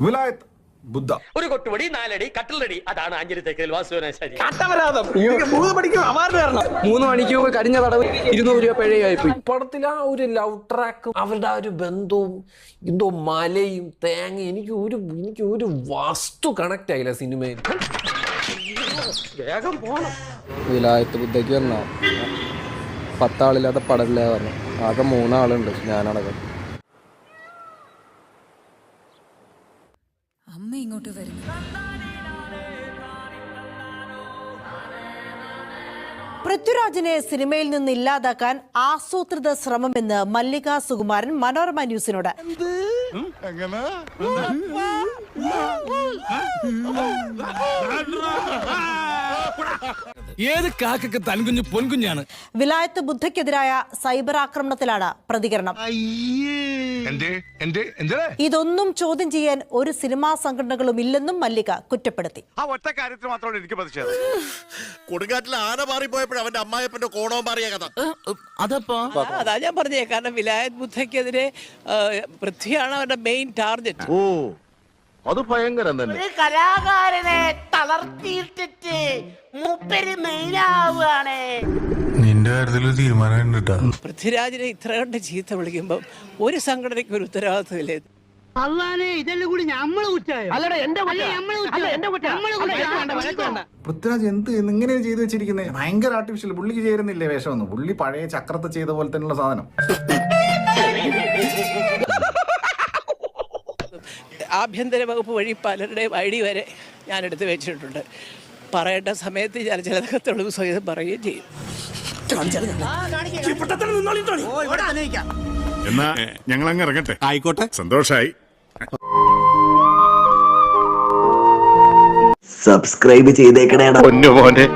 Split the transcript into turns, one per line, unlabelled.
വിലായത്ത് ബുദ്ധ.
ഒരു കൊട്ടുപടി നാലടി കട്ടിലടി അതാണ് അഞ്ചലി തേക്കൽ വാസുവനാശാരി
മൂന്ന് മണിക്ക് അവാർഡ് തരണം. മൂന്ന് തടവ് ഇരുന്നൂറ് രൂപ പിഴയായി പോയി
പടത്തിൽ ആ ഒരു ലവ് ട്രാക്കും അവരുടെ ആ ഒരു ബന്ധവും എന്തോ മലയും തേങ്ങ എനിക്ക് ഒരു എനിക്ക് ഒരു വസ്തു കണക്ട് ആയില്ല സിനിമയിൽ. വേഗം പോണം.
വിലായത്ത് ബുദ്ധയ്ക്ക് വന്ന? പത്താളില്ലാത്ത പടമില്ല പറഞ്ഞു ആകെ മൂന്നാളുണ്ട് ഞാനടക്കം.
അമ്മ ഇങ്ങോട്ട് വരുന്നു.
പൃഥ്വിരാജിനെ സിനിമയിൽ നിന്ന് ഇല്ലാതാക്കാൻ ആസൂത്രിത ശ്രമമെന്ന് മല്ലിക സുകുമാരൻ മനോരമ ന്യൂസിനോട്.
ഏത് കാക്കൊക്കെ തൻകുഞ്ഞ് പൊൻകുഞ്ഞാണ്?
വിലായത്ത് ബുദ്ധക്കെതിരായ സൈബർ ആക്രമണത്തിലാണ് പ്രതികരണം. ഇതൊന്നും ചോദ്യം ചെയ്യാൻ ഒരു സിനിമാ സംഘടനകളും ഇല്ലെന്നും മല്ലിക കുറ്റപ്പെടുത്തി.
ആ ഒറ്റ കാര്യത്തിൽ മാത്രമാണ് എനിക്ക് പതിച്ചത്
കൊടുങ്കാറ്റിൽ ആന മാറിപ്പോയപ്പോഴും അവന്റെ അമ്മായപ്പന്റെ കോണവും മാറിയ കഥ.
അതപ്പോ?
അതാ ഞാൻ പറഞ്ഞേ കാരണം വിലായത് ബുദ്ധക്കെതിരെ പൃഥ്വിയാണ് അവരുടെ മെയിൻ ടാർഗറ്റ്
ഓ അത് ഭയങ്കരം തന്നെ.
ഒരു കലാകാരനെ തളർത്തിയിട്ടിട്ട് മൂപ്പര് മെയിനാവുകയാണ്
കാര്യത്തിൽ തീരുമാനം
പൃഥ്വിരാജിനെ ഇത്ര കണ്ട് ചീത്ത വിളിക്കുമ്പോൾ ഒരു സംഘടനയ്ക്ക് ഒരു ഉത്തരവാദിത്തമില്ലേ
പൃഥ്വിരാജ് എന്ത് ഇങ്ങനെ ചെയ്തു വെച്ചിരിക്കുന്നത് ഭയങ്കര ആർട്ടിഫിഷ്യൽ പുള്ളിക്ക് ചേരുന്നില്ലേ വേഷമൊന്നും? പുള്ളി പഴയ ചക്രത്തെ ചെയ്ത പോലെ തന്നെയുള്ള സാധനം.
ആഭ്യന്തര വകുപ്പ് വഴി പലരുടെയും ഐ ഡി വരെ ഞാൻ എടുത്തു വെച്ചിട്ടുണ്ട്. പറയേണ്ട സമയത്ത് ഞാൻ ചിലതൊക്കെ തെളിവ് സഹിതം പറയുകയും ചെയ്യും.
എന്നാ ഞങ്ങൾ അങ്ങ് ഇറങ്ങട്ടെ? ആയിക്കോട്ടെ. സന്തോഷായി.
സബ്സ്ക്രൈബ് ചെയ്തേക്കണേടാ.
പൊന്നു മോനെ